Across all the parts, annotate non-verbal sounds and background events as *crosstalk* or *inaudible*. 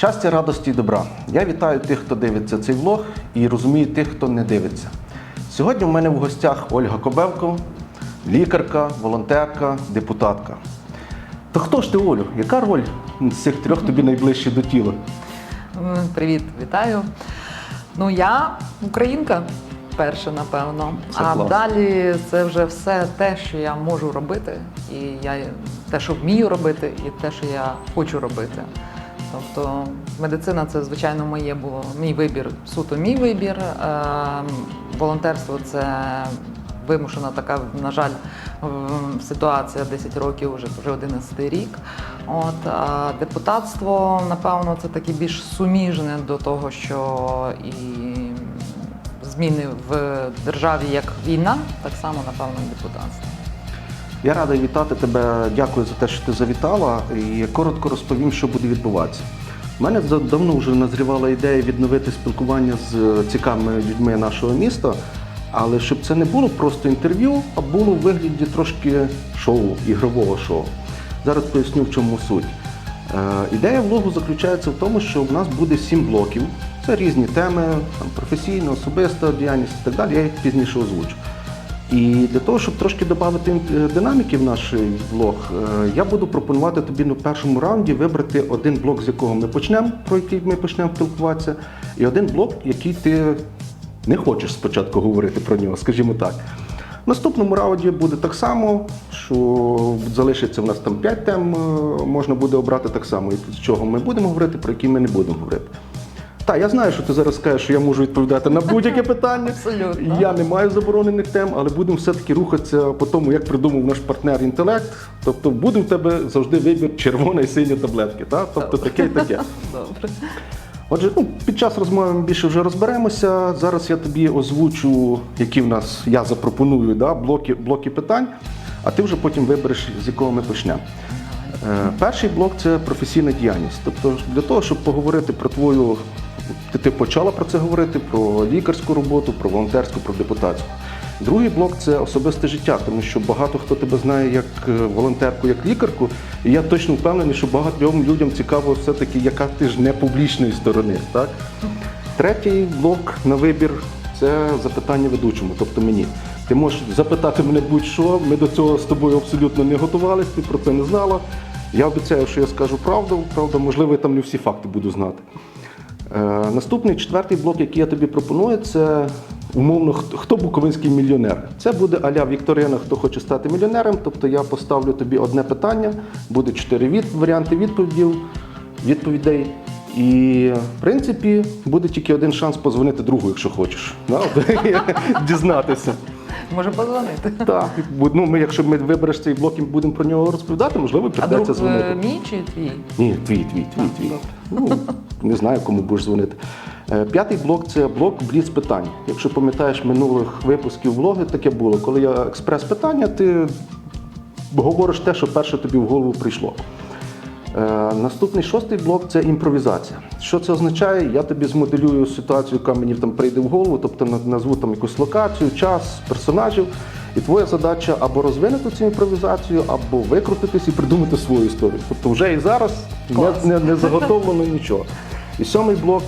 Щастя, радості і добра. Я вітаю тих, хто дивиться цей влог, і розумію тих, хто не дивиться. Сьогодні в мене в гостях Ольга Кобевко, лікарка, волонтерка, депутатка. То хто ж ти, Олю? Яка роль з цих трьох тобі найближче до тіла? Привіт, вітаю. Ну, я українка перша, напевно. Це а клас. далі це вже все те, що я можу робити, і я те, що вмію робити, і те, що я хочу робити. Тобто медицина це, звичайно, моє було мій вибір, суто мій вибір. Е, волонтерство це вимушена така, на жаль, ситуація 10 років, вже, вже 11 рік. От, а депутатство, напевно, це таке більш суміжне до того, що і зміни в державі як війна, так само, напевно, депутатство. Я радий вітати тебе. Дякую за те, що ти завітала. І коротко розповім, що буде відбуватися. У мене давно вже назрівала ідея відновити спілкування з е, цікавими людьми нашого міста, але щоб це не було просто інтерв'ю, а було в вигляді трошки шоу, ігрового шоу. Зараз поясню, в чому суть. Е, Ідея влогу заключається в тому, що в нас буде сім блоків. Це різні теми, там, професійна, особиста діяльність і так далі. Я їх пізніше озвучу. І для того, щоб трошки додати е, динаміки в наш влог, е, я буду пропонувати тобі на першому раунді вибрати один блок, з якого ми почнемо, про який ми почнемо спілкуватися, і один блок, який ти не хочеш спочатку говорити про нього, скажімо так. В наступному раунді буде так само, що залишиться в нас там 5 тем, е, можна буде обрати так само, з чого ми будемо говорити, про які ми не будемо говорити. Так, я знаю, що ти зараз скажеш, що я можу відповідати на будь-яке питання. Абсолютно. Я не маю заборонених тем, але будемо все-таки рухатися по тому, як придумав наш партнер інтелект. Тобто буде в тебе завжди вибір червона і синя таблетки. Так? Тобто таке і таке. *laughs* Добре. Отже, ну, під час розмови ми більше вже розберемося. Зараз я тобі озвучу, які в нас я запропоную да, блоки, блоки питань, а ти вже потім вибереш, з якого ми почнемо. Е, Перший блок це професійна діяльність. Тобто, для того, щоб поговорити про твою, ти, почала про це говорити, про лікарську роботу, про волонтерську, про депутатську. Другий блок це особисте життя, тому що багато хто тебе знає як е, волонтерку, як лікарку, і я точно впевнений, що багатьом людям цікаво все-таки, яка ти ж не публічної сторони. Так? Третій блок на вибір це запитання ведучому, тобто мені. Ти можеш запитати мене будь-що, ми до цього з тобою абсолютно не готувалися, ти про це не знала. Я обіцяю, що я скажу правду, правда, можливо, я там не всі факти буду знати. Е, наступний четвертий блок, який я тобі пропоную, це умовно хто, буковинський мільйонер. Це буде аля Вікторина, хто хоче стати мільйонером. Тобто я поставлю тобі одне питання, буде чотири від, варіанти відповідів, відповідей. І в принципі буде тільки один шанс позвонити другу, якщо хочеш. Да, *laughs* Дізнатися. Може позвонити. Так, ну, ми, якщо ми вибереш цей блок і будемо про нього розповідати, можливо, А друг дзвонити. е, мій чи твій? Ні, твій, твій, твій, твій. Ну, не знаю, кому будеш дзвонити. Е, П'ятий блок це блок бліц питань. Якщо пам'ятаєш минулих випусків влоги, таке було. Коли я експрес питання, ти говориш те, що перше тобі в голову прийшло. Е, наступний шостий блок це імпровізація. Що це означає? Я тобі змоделюю ситуацію, яка мені там прийде в голову, тобто назву там якусь локацію, час, персонажів. І твоя задача або розвинути цю імпровізацію, або викрутитись і придумати свою історію. Тобто вже і зараз не, не, не заготовлено нічого. І сьомий блок,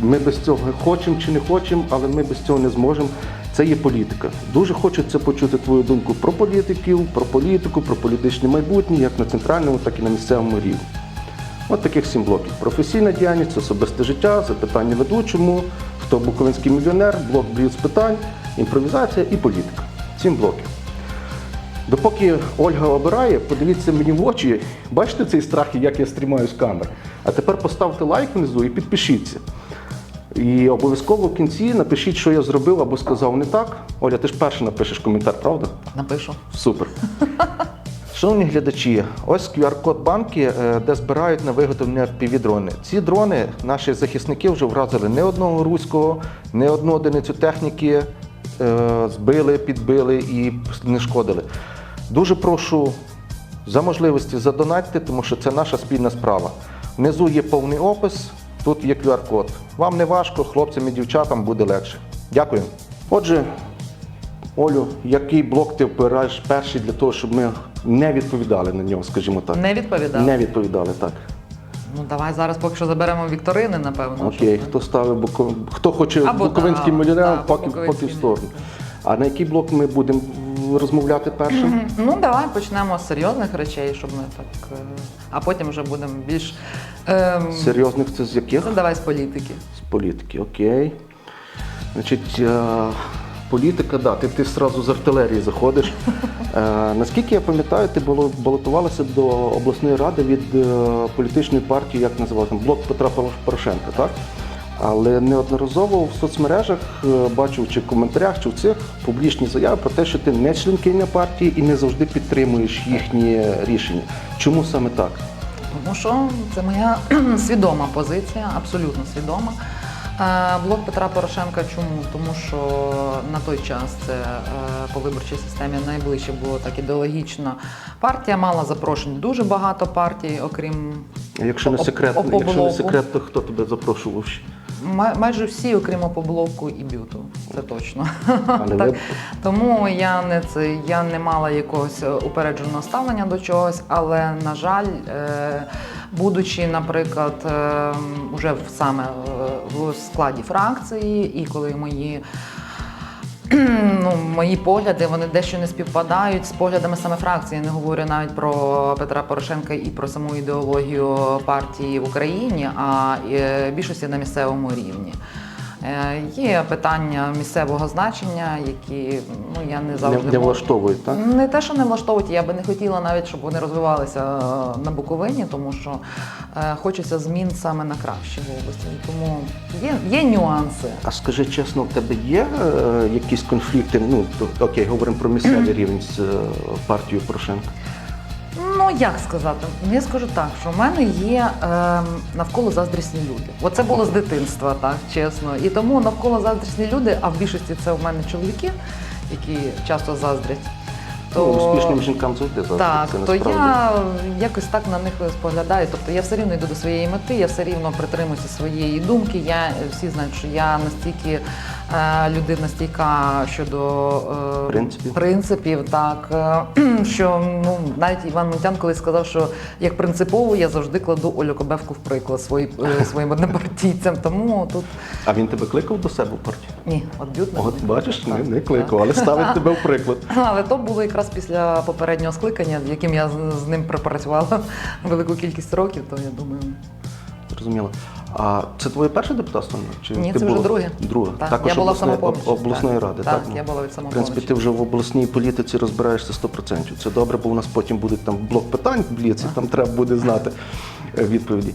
ми без цього хочемо чи не хочемо, але ми без цього не зможемо. Це є політика. Дуже хочеться почути твою думку про політиків, про політику, про політичне майбутнє, як на центральному, так і на місцевому рівні. От таких сім блоків: професійна діяльність, особисте життя, запитання ведучому, хто буковинський мільйонер, блок бліц питань, імпровізація і політика. Сім блоків. Допоки Ольга обирає, подивіться мені в очі, бачите цей страх, як я стрімаю з камер. А тепер поставте лайк внизу і підпишіться. І обов'язково в кінці напишіть, що я зробив або сказав не так. Оля, ти ж перша напишеш коментар, правда? Напишу. Супер. *laughs* Шановні глядачі, ось QR-код банки, е, де збирають на виготовлення FPV-дрони. Ці дрони наші захисники вже вразили не одного руського, не одну одиницю техніки, е, збили, підбили і не шкодили. Дуже прошу за можливості задонатьте, тому що це наша спільна справа. Внизу є повний опис, тут є QR-код. Вам не важко, хлопцям і дівчатам буде легше. Дякую. Отже, Олю, який блок ти обираєш перший для того, щоб ми не відповідали на нього, скажімо так? Не відповідав. Не відповідали, так. Ну давай зараз поки що заберемо вікторини, напевно. Окей, щоб- хто ставить Буко... хто хоче Або Буковинський да, меморіал, да, поки, поки в сторону. А на який блок ми будемо розмовляти першим? Мгм. Ну давай почнемо з серйозних речей, щоб ми так. е, А потім вже будемо більш. ем, Серйозних це з яких? Ну давай з політики. З політики, окей. Значить, е, політика, да, ти, ти одразу з артилерії заходиш. *laughs* Е, наскільки я пам'ятаю, ти балотувалася до обласної ради від е, політичної партії, як називалося, блок Петра Порош- Порошенка, так? Але неодноразово в соцмережах е, бачив чи в коментарях, чи в цих публічні заяви про те, що ти не членкиня партії і не завжди підтримуєш їхні рішення. Чому саме так? Тому що це моя *clears throat* свідома позиція, абсолютно свідома. Е, Блок Петра Порошенка чому? Тому що на той час це е, по виборчій системі найближче було так ідеологічно. Партія мала запрошень дуже багато партій, окрім Якщо не секрет, якщо не секрет, то хто тебе запрошував? Май- майже всі, окрім опоблоку і бюту. Це точно. *laughs* Так. Тому я не це я не мала якогось е, упередженого ставлення до чогось, але на жаль, е, будучи, наприклад, е, уже в саме е, в складі фракції, і коли мої. *clears throat* Ну, мої погляди вони дещо не співпадають з поглядами саме фракції. Я не говорю навіть про Петра Порошенка і про саму ідеологію партії в Україні, а е, більшості на місцевому рівні. Е, Є питання місцевого значення, які ну я не завжди не влаштовують, так? не те, що не влаштовують, я би не хотіла навіть, щоб вони розвивалися е, на Буковині, тому що е, хочеться змін саме на краще в області. Тому є, є нюанси. А скажи чесно, в тебе є якісь конфлікти? Ну окей, говоримо про місцевий *clears throat* рівень з партією Порошенка. Ну як сказати, Ну, я скажу так, що в мене є е, навколо заздрісні люди. Оце було з дитинства, так чесно. І тому навколо заздрісні люди, а в більшості це в мене чоловіки, які часто заздрять. Ну, успішним жінкам завжди завжди Так, це то я якось так на них споглядаю. Тобто я все рівно йду до своєї мети, я все рівно притримуюся своєї думки. Я всі знають, що я настільки людина стійка щодо е, Принципів. принципів, так е, що ну навіть Іван Монтян колись сказав, що як принципово я завжди кладу Олю Кобевку в приклад свої, е, *laughs* своїм однопартійцям. Тому тут А він тебе кликав до себе в партію? ні, на От бачиш, не, Так, не кликав, але ставить тебе в приклад. *laughs* Але то було якраз після попереднього скликання, яким я з ним пропрацювала *laughs* велику кількість років, то я думаю, Зрозуміло. А це твоє перше депутатство? Чи ні, ти це вже була- друге. Друге. Так, Також я була в обласної, самопомочі. об- обласної так. ради. Так, ну. я була від В самопомочі. принципі, ти вже в обласній політиці розбираєшся 100%. Це добре, бо у нас потім буде там блок питань, бліц, і там треба буде знати е, відповіді.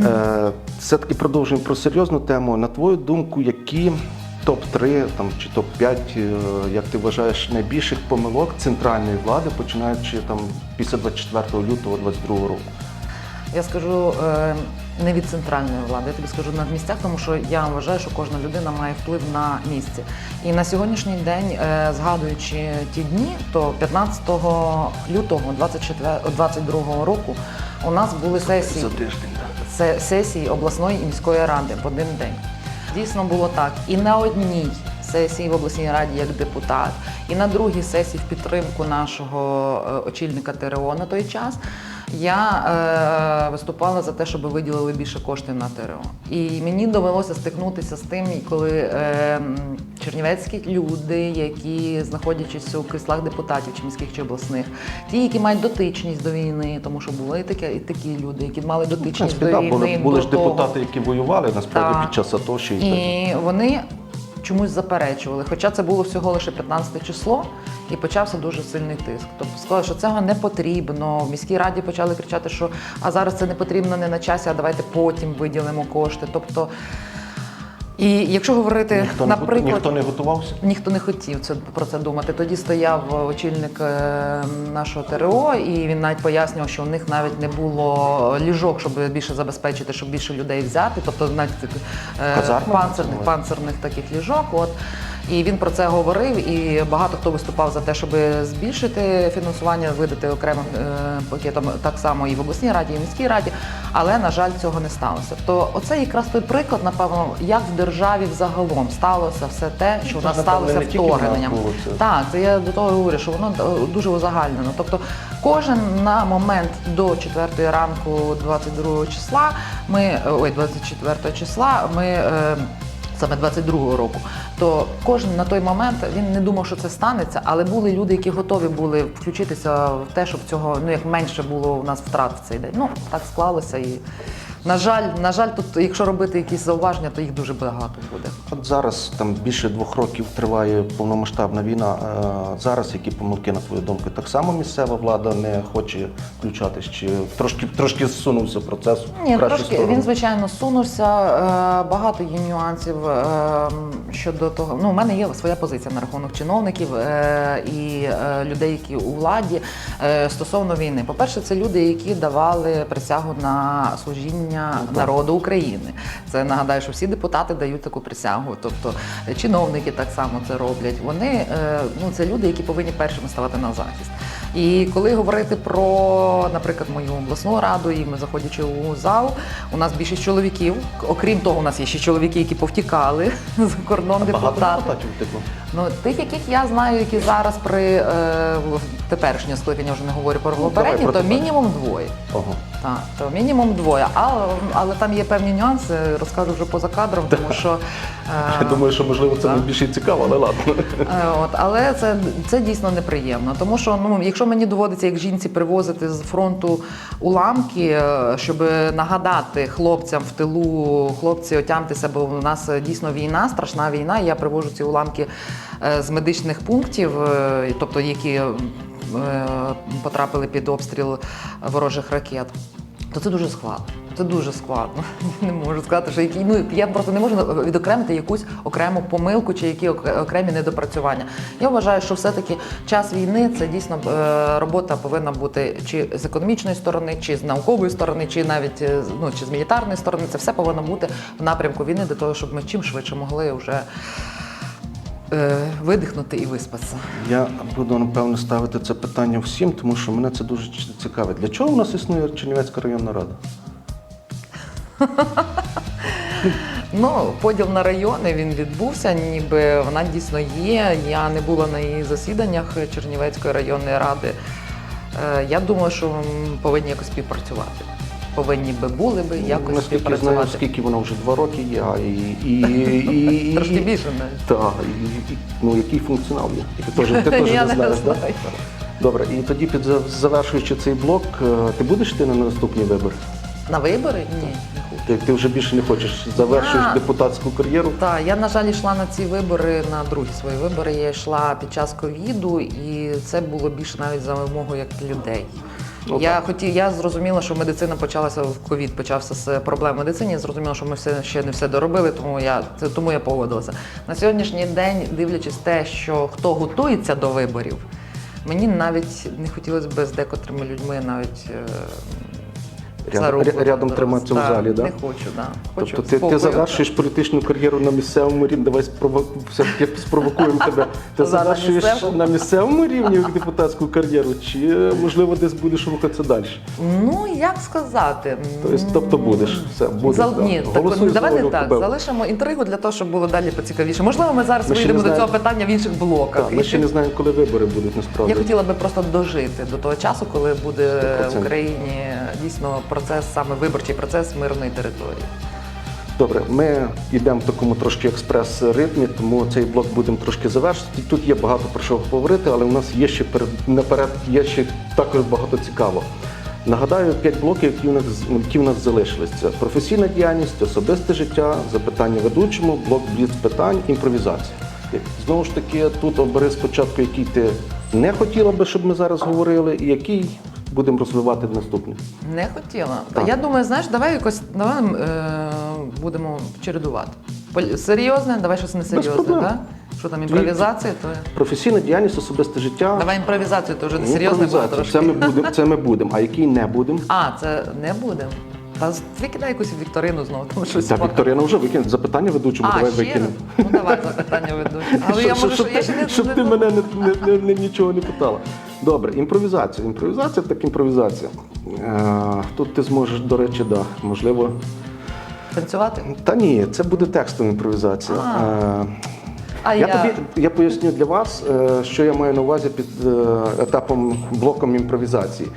Е, Все-таки продовжуємо про серйозну тему. На твою думку, які топ-3 там, чи топ-5, е, як ти вважаєш, найбільших помилок центральної влади, починаючи там після 24 лютого 2022 року? Я скажу е, не від центральної влади, я тобі скажу на місцях, тому що я вважаю, що кожна людина має вплив на місці. І на сьогоднішній день, е, згадуючи ті дні, то 15 лютого 2022 року у нас були сесії. Сесії обласної і міської ради в один день. Дійсно було так. І на одній сесії в обласній раді як депутат, і на другій сесії в підтримку нашого е, очільника ТРО на той час. Я е, виступала за те, щоб виділили більше коштів на ТРО. І мені довелося стикнутися з тим, коли е, чернівецькі люди, які знаходячись у кріслах депутатів чи міських чи обласних, ті, які мають дотичність до війни, тому що були і такі, і такі люди, які мали дотичність принципі, до війни. були, були до ж того. депутати, які воювали насправді під час АТО ще і так. Вони чомусь заперечували. Хоча це було всього лише 15 число, і почався дуже сильний тиск. Тобто сказали, що цього не потрібно. В міській раді почали кричати, що а зараз це не потрібно не на часі, а давайте потім виділимо кошти. Тобто, і якщо говорити, Ніхто, не, наприклад, го- ніхто не готувався. Ніхто не хотів це про це думати. Тоді стояв очільник е, нашого ТРО, і він навіть пояснював, що у них навіть не було ліжок, щоб більше забезпечити, щоб більше людей взяти. Тобто навіть е, панцирних, панцирних таких ліжок. От. І він про це говорив, і багато хто виступав за те, щоб збільшити фінансування, видати окремим е, пакетом так само і в обласній раді, і в міській раді. Але на жаль, цього не сталося. То оце якраз той приклад, напевно, як в державі взагалом сталося все те, що в нас сталося вторгненням. Так, це я до того говорю, що воно е, дуже узагальнено. Тобто, кожен на момент до 4 ранку, 22 числа, ми е, ой, 24 числа, ми. Саме 22-го року, то кожен на той момент він не думав, що це станеться, але були люди, які готові були включитися в те, щоб цього ну як менше було у нас втрат в цей день. Ну так склалося, і на жаль, на жаль, тут, якщо робити якісь зауваження, то їх дуже багато буде. От зараз там більше двох років триває повномасштабна війна. Е, Зараз які помилки, на твою думку, так само місцева влада не хоче включатись, чи трошки трошки зсунувся процес Ні, трошки сторону? він звичайно сунувся. Е, багато є нюансів е, щодо того. Ну, у мене є своя позиція на рахунок чиновників і людей, які у владі стосовно війни. По-перше, це люди, які давали присягу на служіння народу України. Це нагадаю, що всі депутати дають таку присягу. Тобто е, чиновники так само це роблять. Вони е, ну це люди, які повинні першими ставати на захист. І коли говорити про, наприклад, мою обласну раду, і ми заходячи у зал, у нас більшість чоловіків. Окрім того, у нас є ще чоловіки, які повтікали *laughs* за кордон депутати. Ну тих, яких я знаю, які зараз при е, теперішнє скликання вже не говорю про Ну, попередні, то мінімум двоє. Ого. Так, то мінімум двоє. Але, але там є певні нюанси, розкажу вже поза кадром, тому що е, Я думаю, що можливо це найбільше цікаво, але ладно. Е, От, але це, це дійсно неприємно. Тому що ну, якщо мені доводиться як жінці привозити з фронту уламки, е, щоб нагадати хлопцям в тилу, хлопці отямтеся, бо у нас дійсно війна, страшна війна. і Я привожу ці уламки з медичних пунктів, тобто які потрапили під обстріл ворожих ракет. То це дуже складно. Це дуже складно. *laughs* Не можу сказати, що які ну я просто не можу відокремити якусь окрему помилку чи які окремі недопрацювання. Я вважаю, що все-таки час війни це дійсно е, робота повинна бути чи з економічної сторони, чи з наукової сторони, чи навіть е, ну, чи з мілітарної сторони. Це все повинно бути в напрямку війни для того, щоб ми чим швидше могли вже е, видихнути і виспатися. Я буду напевно ставити це питання всім, тому що мене це дуже цікавить. Для чого у нас існує Чернівецька районна рада? *laughs* Ну, поділ на райони він відбувся, ніби вона дійсно є. Я не була на її засіданнях Чернівецької районної ради. Е, Я думаю, що повинні якось співпрацювати. Повинні би були би якось Наскільки знаю, співпрацювати. скільки вона вже два роки є, а і, *laughs* і, і, і Трошки більше навіть. Так, і, і, ну який функціонал є? Ти теж, ти *laughs* теж Я не не знаєш, знаю. Добре, і тоді під за- завершуючи цей блок, е, ти будеш йти на наступні вибори? На вибори? Ні, не хочу. Ти, ти вже більше не хочеш завершуєш Я- депутатську кар'єру. Так, я, на жаль, йшла на ці вибори, на другі свої вибори. Я йшла під час ковіду, і це було більше навіть за вимогу як людей. Ну, я так. хотів, я зрозуміла, що медицина почалася в ковід, почався з проблем в медицині. Зрозуміла, що ми все ще не все доробили, тому я це тому я погодилася. На сьогоднішній день, дивлячись те, що хто готується до виборів, мені навіть не хотілося б з декотрими людьми навіть. Рядом- рядом триматися в залі, да? Не хочу, да. Хочу Тобто ти, ти спокою. завершуєш політичну кар'єру на місцевому рівні. Давай спрово... все-таки спровокуємо тебе. Ти завершуєш на місцевому рівні депутатську кар'єру, чи можливо десь будеш рухатися далі? Ну, як сказати? Тобто, тобто будеш. Все, будеш. Зал... да. Ні, так, Голосуй за давай не так. Кобилу. Залишимо інтригу для того, щоб було далі поцікавіше. Можливо, ми зараз Ми вийдемо до цього питання в інших блоках. Так, ми ще не знаємо, коли вибори будуть насправді. Я хотіла би просто дожити до того часу, коли буде в 100%. Україні дійсно процес, саме виборчий процес мирної території. Добре, ми йдемо в такому трошки експрес-ритмі, тому цей блок будемо трошки завершити. Тут є багато про що говорити, але у нас є ще перед наперед, є ще також багато цікавого. Нагадаю, п'ять блоків, які у нас які у нас залишились. Це професійна діяльність, особисте життя, запитання ведучому, блок бліц питань, імпровізація. Знову ж таки, тут обери спочатку, який ти не хотіла би, щоб ми зараз говорили, і який будемо розвивати в наступних. Не хотіла. Так. Я думаю, знаєш, давай якось давай е, будемо чередувати. Серйозне, давай щось не серйозне, так? Що там імпровізація, то Професійна діяльність, особисте життя. давай імпровізацію, то вже не серйозне буде трошки. Це ми будемо, це ми будемо. А який не будемо? А, це не будемо. Та викидай якусь вікторину знову, тому що Та Вікторина вже викине запитання ведучому, А, давай ще викинемо. раз? Ну давай запитання веду. *laughs* Але я Щоб- можу, щоб що я ти- ще не щоб ти мене не, не, не, не- нічого не питала. Добре, імпровізація. Імпровізація так імпровізація. Е, тут ти зможеш, до речі, да, можливо. танцювати. Та ні, це буде текстова імпровізація. Е, А я, я, тобі я поясню для вас, е, що я маю на увазі під е, етапом блоком імпровізації.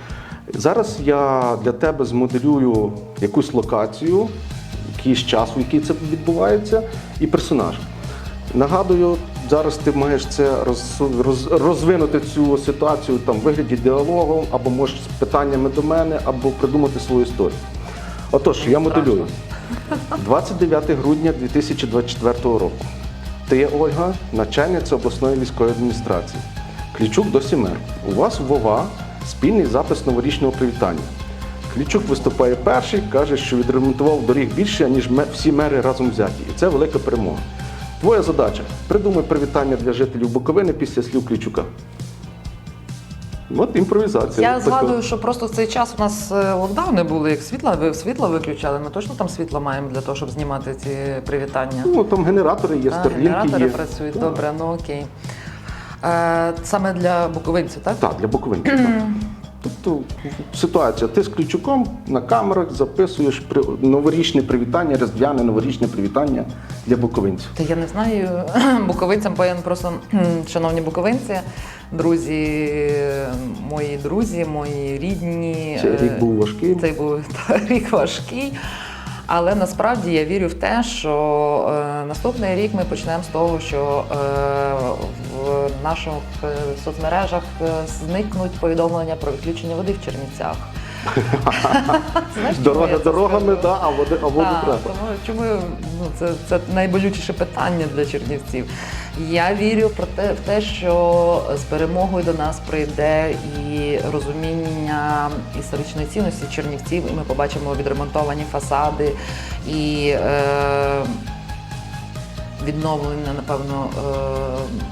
Зараз я для тебе змоделюю якусь локацію, якийсь час, у який це відбувається, і персонаж. Нагадую, зараз ти маєш це роз, роз, розвинути цю ситуацію там в вигляді діалогу, або можеш з питаннями до мене, або придумати свою історію. Отож, я моделюю. 29 грудня 2024 року. Ти, Ольга, начальниця обласної військової адміністрації. Клічук до Сімер. У вас ВОВА спільний запис новорічного привітання. Клічук виступає перший, каже, що відремонтував доріг більше, ніж всі мери разом взяті. І це велика перемога. Твоя задача придумай привітання для жителів Буковини після слів Клічука. От імпровізація. я згадую, що просто в цей час у нас е, локдауни були, як світла, ви світло виключали. Ми точно там світло маємо для того, щоб знімати ці привітання. Ну, там генератори є, А, старлінки генератори є. працюють, добре, ну окей. Е, саме для буковинців, так? Так, для буковинців. так. Тобто ситуація, ти з ключуком на камерах записуєш при- новорічне привітання, різдвяне новорічне привітання для буковинців. Та я не знаю, *clears throat* буковинцям повинен просто, шановні буковинці, друзі, мої друзі, мої рідні. Цей е, рік був важкий. Цей був *laughs* та, рік важкий. Але насправді я вірю в те, що е, наступний рік ми почнемо з того, що е, в наших е, соцмережах зникнуть повідомлення про відключення води в Чернівцях. Знаєш, чому Дорога я це дорогами, сказала? да, а води, а воду Так, треба. тому чому ну, це, це найболючіше питання для чернівців. Я вірю про те, в те, що з перемогою до нас прийде і розуміння історичної цінності чернівців, і ми побачимо відремонтовані фасади і е, відновлення, напевно. Е,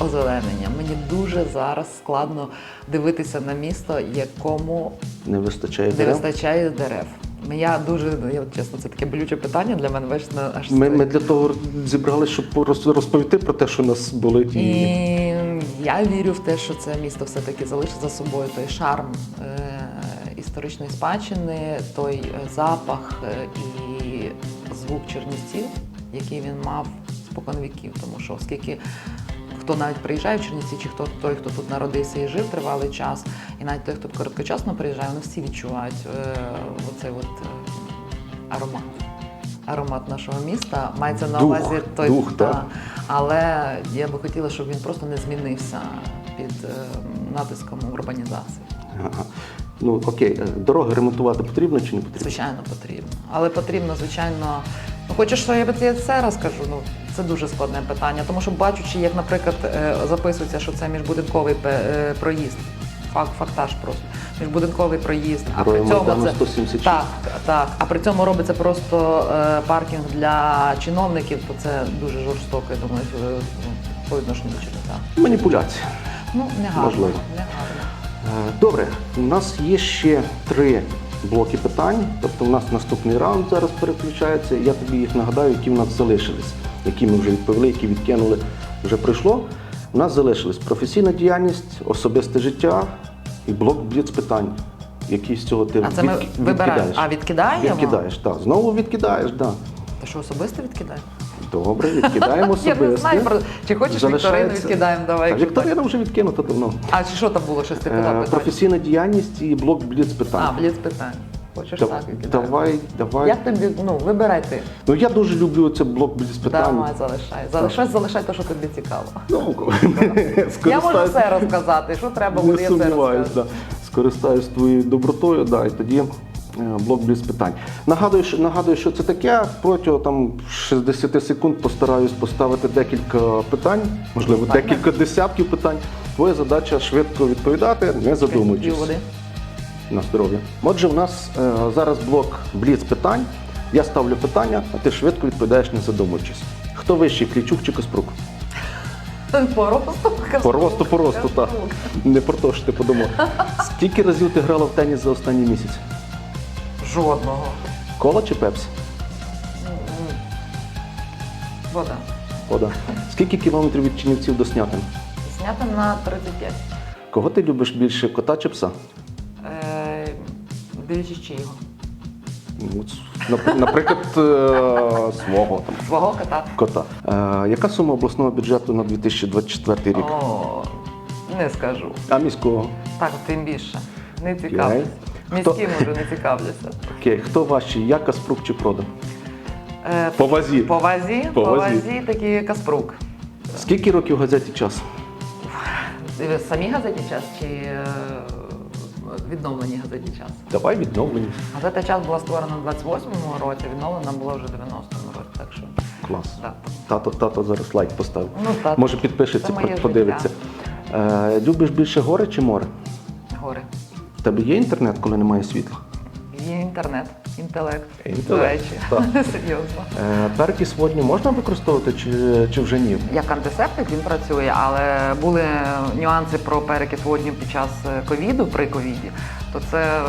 Озеленення. Мені дуже зараз складно дивитися на місто, якому Не вистачає не дерев. вистачає дерев. Я дуже, я чесно, це таке болюче питання для мене. На- аж Ми, ми для того зібралися, щоб роз- розповісти про те, що нас болить. І І... я вірю в те, що це місто все-таки залишить за собою той шарм е- історичної спадщини, той е, запах е- і звук Чернівців, який він мав спокон віків. Тому що оскільки хто навіть приїжджає в Чернівці, чи хто той, хто тут народився і жив тривалий час, і навіть той, хто короткочасно приїжджає, вони всі відчувають е- оцей от е- аромат. Аромат нашого міста мається на Дух, увазі той дух, та, так. але я би хотіла, щоб він просто не змінився під е, натиском урбанізації. Ага. Ну окей, дороги ремонтувати потрібно чи не потрібно? Звичайно, потрібно. Але потрібно, звичайно. Ну, хочеш, що я це все розкажу? Ну, це дуже складне питання, тому що бачучи, як, наприклад, е, записується, що це міжбудинковий е, проїзд. Факт, фактаж просто. Міжбудинковий проїзд. А при цьому це 176. так, так. А при цьому робиться просто е, паркінг для чиновників, то це дуже жорстоко, я думаю, по відношенню до Чернівця. Маніпуляція. Ну, не гарно. Можливо. Не гарно. Добре, у нас є ще три блоки питань. Тобто у нас наступний раунд зараз переключається. Я тобі їх нагадаю, які в нас залишились, які ми вже відповіли, які відкинули, вже пройшло. У нас залишились професійна діяльність, особисте життя і блок бліц питань. Які з цього ти А це ми відки- вибираємо. відкидаєш. А, відкидаємо? Відкидаєш, так. Знову відкидаєш, так. Та що особисто відкидай? Добре, відкидаємо *laughs* Я не знаю, про- чи хочеш вікторину відкидаємо, давай. Та, якщо Вікторина вже відкинута давно. А чи що там було щось ти Е, питав? питання? професійна діяльність і блок бліц питань. А, бліц питань. Хочеш Да- так відкидаємо? давай, давай. Як тобі, ну, вибирай ти. Ну я дуже люблю цей блок бліц питань. Давай, залишай. Залишай, залишай те, що тобі цікаво. Ну, *laughs* Я можу скористаюсь- все розказати. Що треба буде, Не я все сумніваюсь, розкажу. да. скористаюсь твоєю добротою, да, і тоді блок бліц питань. Нагадую, що, нагадую, що це таке. Протягом там 60 секунд постараюсь поставити декілька питань, можливо, декілька десятків питань. Твоя задача швидко відповідати, не задумуючись. На здоров'я. Отже, у нас е, зараз блок бліц питань. Я ставлю питання, а ти швидко відповідаєш, не задумуючись. Хто вищий, Клічук чи Каспрук? По росту? По росту, по росту, так. Не про те, що ти подумав. Скільки разів ти грала в теніс за останній місяць? Жодного. Кола чи пепсі? Вода. Вода. Скільки кілометрів від Чинівців до Снятин? Знята на 35. Кого ти любиш більше, кота чи пса? Е, дивлячись чого. Ну, нап- Наприклад, е, свого там, Свого кота. кота. Е, Яка сума обласного бюджету на 2024 рік? О, не скажу. А міського? Так, тим більше. Не цікавлюся. Хто? Міським уже не цікавлюся. Окей, хто важчий, я Каспрук чи Продан? Е, По вазі. По вазі, По по вазі. вазі такий Каспрук. Скільки років газеті час? Ви Самі газеті час чи е, відновлені газеті час? Давай відновлені. Газета час була створена в 28-му році, відновлена була вже в 90-му році. Так що Клас. так. Тато, тато зараз лайк поставив. Ну, тато. Може підпишеться, Це моє подивиться. Е, любиш більше гори чи море? Гори. Тебе є інтернет, коли немає світла? Є інтернет, інтелект. Інтелект, До речі. так. *laughs* Серйозно. Е, перекіс водню можна використовувати чи, чи вже ні? Як антисептик він працює, але були нюанси про перекис водню під час е, ковіду, при ковіді, то це е,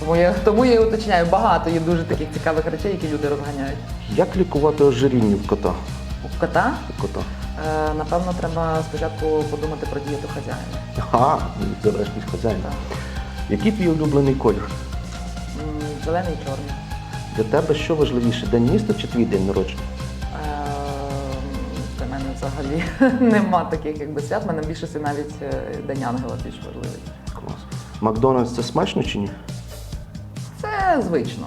тому я, тому я і уточняю, багато є дуже таких цікавих речей, які люди розганяють. Як лікувати ожиріння в кота? У кота, У кота? Е, напевно, треба спочатку подумати про дієту хазяїна. Ага, залежність хазяїна. Так. Який твій улюблений колір? М, Зелений і чорний. Для тебе що важливіше, день міста чи твій день народження? Е, Для мене взагалі *laughs* нема таких якби свят. Мене більшості навіть е, День Ангела більш важливий. Клас. Макдональдс це смачно чи ні? Це звично.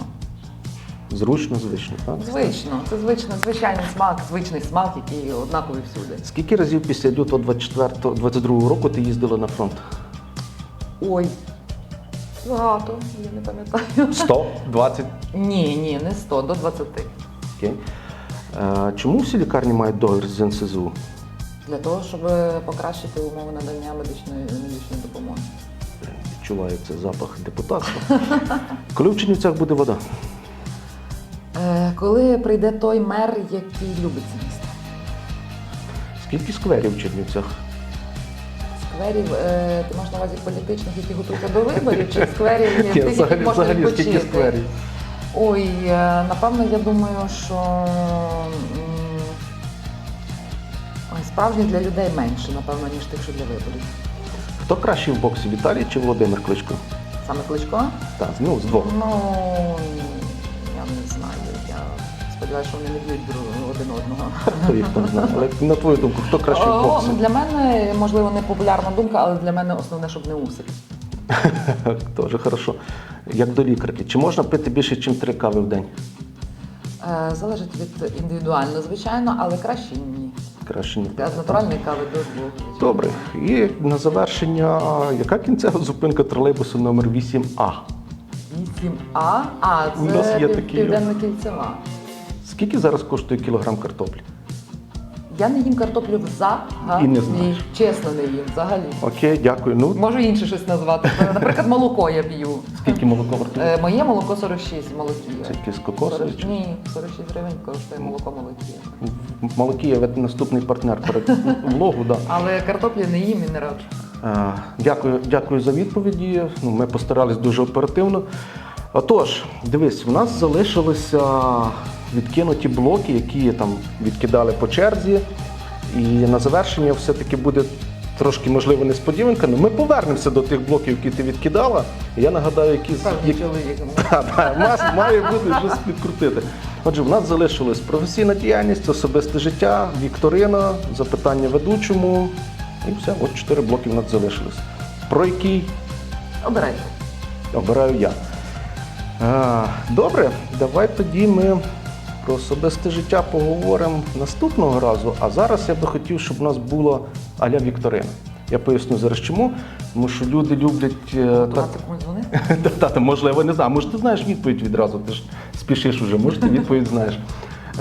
Зручно, звично, так? Звично. Це звично, звичайний смак, звичний смак, який однаковий всюди. Скільки разів після лютого 24-22 року ти їздила на фронт? Ой. Багато, я не пам'ятаю. 100, 20. Ні, ні, не 100, до 20. Окей. Е, чому всі лікарні мають договір з НСЗУ? Для того, щоб покращити умови надання медичної медичної допомоги. Відчуваю це запах депутатства. Коли в Чернівцях буде вода? Е, коли прийде той мер, який любить це місто. Скільки скверів в Чернівцях? Скверів, е, ти маєш на увазі політичних, які готуються до виборів, чи скверів, Ні, тих, взагалі, яких можна взагалі скільки відпочити? скверів? Ой, е, напевно, я думаю, що м, ой, для людей менше, напевно, ніж тих, що для виборів. Хто кращий в боксі, Віталій чи Володимир Кличко? Саме Кличко? Так, ну, з двох. Ну, що вони не б'ють друг- один одного. Хто їх там знає? Але на твою думку, хто кращий в О, боксі? для мене, можливо, не популярна думка, але для мене основне, щоб не усик. *laughs* Дуже хорошо. Як до лікарки. Чи можна пити більше, ніж три кави в день? Е, Залежить від індивідуально, звичайно, але краще ні. Краще ні. З натуральної кави до двох. Добре. І на завершення, яка кінцева зупинка тролейбусу номер 8А? 8А, а це У нас є пів- такі. південно-кільцева. Скільки зараз коштує кілограм картоплі? Я не їм картоплю взагалі. І не знаєш. Чесно, не їм взагалі. Окей, дякую. Ну, Можу інше щось назвати. Наприклад, молоко я п'ю. скільки молоко вартує? Е, Моє молоко 46 молокія. Це якесь кокосове 40 чи? Ні, 46 гривень коштує молоко молокія. В Молокі наступний партнер перед влогу, да. Але картоплі не їм і не раджу. Е, Дякую, дякую за відповіді. Ну, ми постарались дуже оперативно. Отож, дивись, в нас залишилися відкинуті блоки, які там відкидали по черзі. І на завершення все-таки буде трошки, можливо, несподіванка. але ми повернемося до тих блоків, які ти відкидала. Я нагадаю, які, *laughs* та, мас має бути щось підкрутити. Отже, в нас залишилась професійна діяльність, особисте життя, вікторина, запитання ведучому. І все, от чотири блоки в нас залишились. Про який Обирайте. обираю я. А, добре, давай тоді ми про особисте життя поговоримо наступного разу. А зараз я би хотів, щоб у нас було аля вікторина. Я поясню зараз чому. Тому що люди люблять е, так, та, *laughs* можливо, не знаю. Може, ти знаєш відповідь відразу, ти ж спішиш уже, може, ти відповідь знаєш.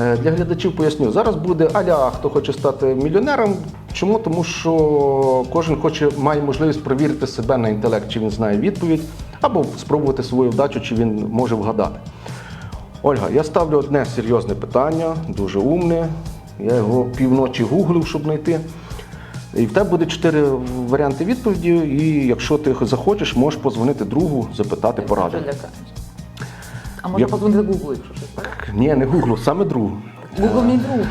Е, Для глядачів поясню. Зараз буде аля, хто хоче стати мільйонером. Чому? Тому що кожен хоче, має можливість перевірити себе на інтелект, чи він знає відповідь, або спробувати свою вдачу, чи він може вгадати. Ольга, я ставлю одне серйозне питання, дуже умне. Я його півночі гуглив, щоб знайти. І в тебе буде чотири варіанти відповіді, і якщо ти захочеш, можеш позвонити другу, запитати поради. А може Я- позвонити Google, якщо щось так? Ні, не гуглу, саме другу. Google мій друг.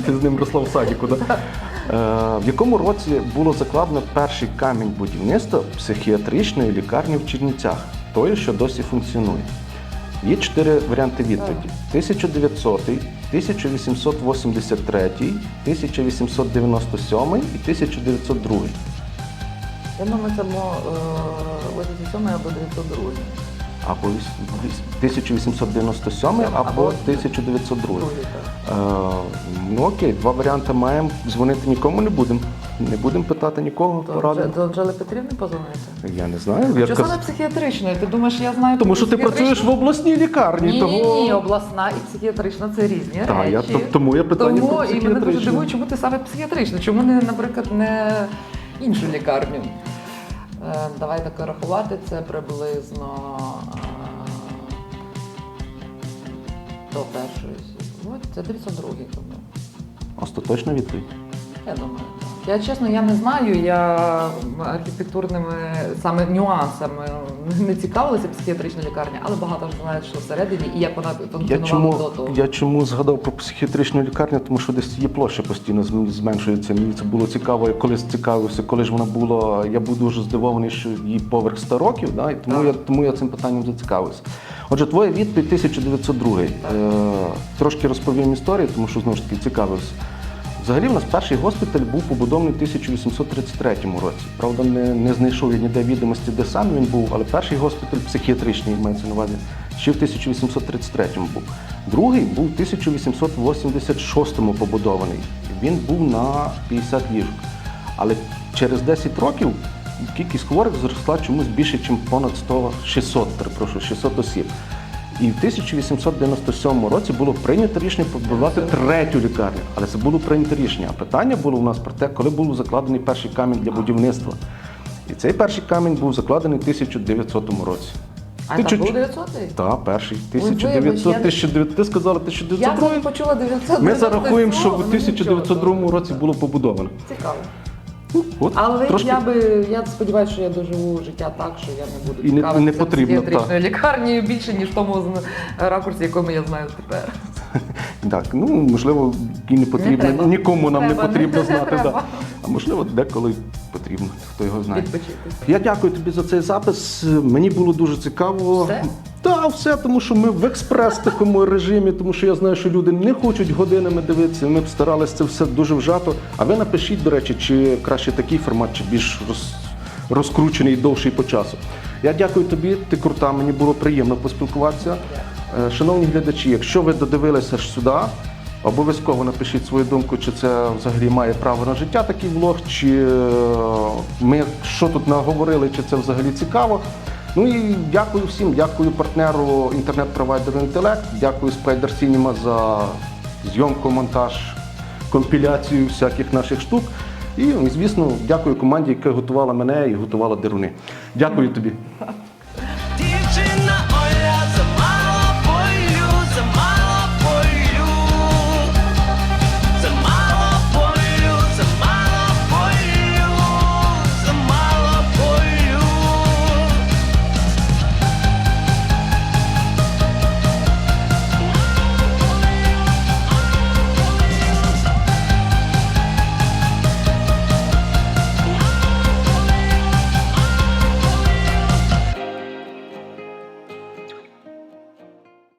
*laughs* Ти з ним росла в садіку, да? Е, в якому році було закладено перший камінь будівництва психіатричної лікарні в Чернівцях, тої, що досі функціонує? Є чотири варіанти відповіді: 1900, 1883, 1897 і 1902. Я думаю, це було е, 87 або 902. Або віс- віс- 1897 або Або 1902. Другий, так. Е, ну окей, два варіанти маємо. Дзвонити нікому не будемо. Не будемо питати нікого То поради. До Анжели Петрівни позвонити? Я не знаю. Що каз- саме психіатричної? Ти думаєш, я знаю Тому що ти працюєш в обласній лікарні, Ні, того. ні, обласна і психіатрична це різні Так, речі. я- то- тому я питання тому, про і мене дуже дивує, чому ти саме психіатрична, чому не, наприклад, не іншу лікарню. Е, давай так рахувати, це приблизно е, до першої. От, це 902 тому. Остаточна відповідь. Я думаю, так. Я чесно, я не знаю. Я архітектурними саме нюансами не цікавилася психіатрична лікарня, але багато ж знають, що всередині і як вона Я чому, до того. я чому згадав про психіатричну лікарню, тому що десь її площа постійно зменшується. Мені це було цікаво, я колись цікавився, коли ж вона була. Я був дуже здивований, що їй поверх 100 років, да, і тому, Так. я, тому я цим питанням зацікавився. Отже, твоя відповідь 1902. Е, трошки розповім історію, тому що знову ж таки цікавився. Взагалі, в нас перший госпіталь був побудований в 1833 році. Правда, не, не знайшов я ніде відомості, де сам він був, але перший госпіталь психіатричний мається на увазі ще в 1833 був. Другий був в 1886 побудований. Він був на 50 ліжок. Але через 10 років кількість хворих зросла чомусь більше, ніж понад 100, 600, перепрошую, 600 осіб. І в 1897 році було прийнято рішення побудувати третю лікарню. Але це було прийнято рішення. А питання було у нас про те, коли був закладений перший камінь для будівництва. І цей перший камінь був закладений в 1900 році. А Ти там був 900-й? Так, перший. Ой, вибач, 1900, 1900, ти сказала Я 1902. це почула 900 Ми зарахуємо, що в 1902 році було побудовано. Цікаво. Ну, От, Але трошки... я би я сподіваюся, що я доживу життя так, що я не буду І не- цікавитися не потрібно, психіатричною лікарнею більше, ніж в тому з- ракурсі, якому я знаю тепер. *laughs* Так, ну можливо, і не потрібно. треба. Нікому нам Треба, не потрібно не знати. треба. Да. А можливо, деколи потрібно, хто його знає. Відпочити. Я дякую тобі за цей запис. Мені було дуже цікаво. Все? Так, все, тому що ми в експрес такому режимі, тому що я знаю, що люди не хочуть годинами дивитися. Ми б старалися це все дуже вжато. А ви напишіть, до речі, чи краще такий формат, чи більш роз, розкручений довший по часу. Я дякую тобі, ти крута, мені було приємно поспілкуватися. Е, Шановні глядачі, якщо ви додивилися аж сюди, обов'язково напишіть свою думку, чи це взагалі має право на життя такий влог, чи е, ми що тут наговорили, чи це взагалі цікаво. Ну і дякую всім, дякую партнеру інтернет-провайдеру інтелект, дякую Spider Cinema за зйомку, монтаж, компіляцію всяких наших штук. І, звісно, дякую команді, яка готувала мене і готувала деруни. Дякую тобі.